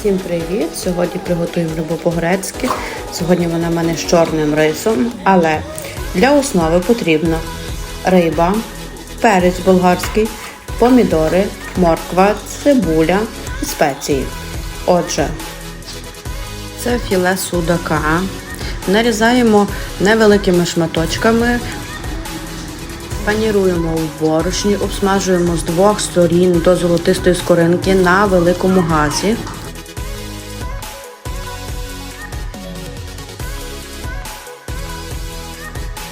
Всім привіт! Сьогодні приготуємо рибу по-грецьки. Сьогодні вона в мене з чорним рисом, але для основи потрібно риба, перець болгарський, помідори, морква, цибуля і спеції. Отже, це філе судака. Нарізаємо невеликими шматочками, паніруємо у борошні, обсмажуємо з двох сторін до золотистої скоринки на великому газі.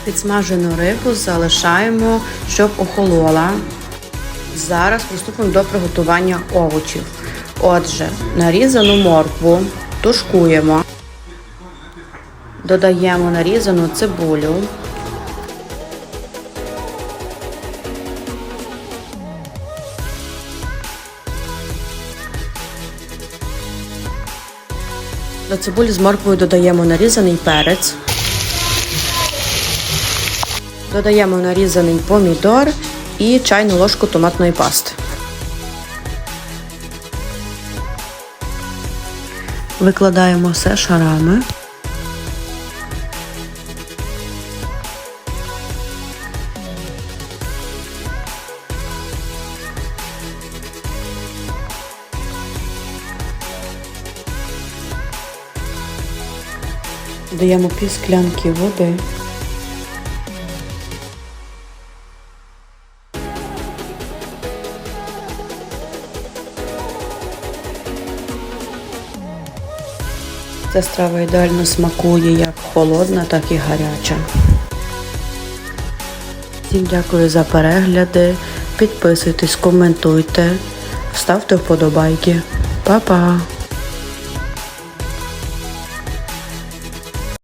Підсмажену рибу залишаємо, щоб охолола. Зараз приступимо до приготування овочів. Отже, нарізану моркву тушкуємо, додаємо нарізану цибулю. До цибулі з морквою додаємо нарізаний перець. Додаємо нарізаний помідор і чайну ложку томатної пасти. Викладаємо все шарами. Додаємо пів склянки води. Ця страва ідеально смакує як холодна, так і гаряча. Всім дякую за перегляди. Підписуйтесь, коментуйте, ставте вподобайки. Па-па!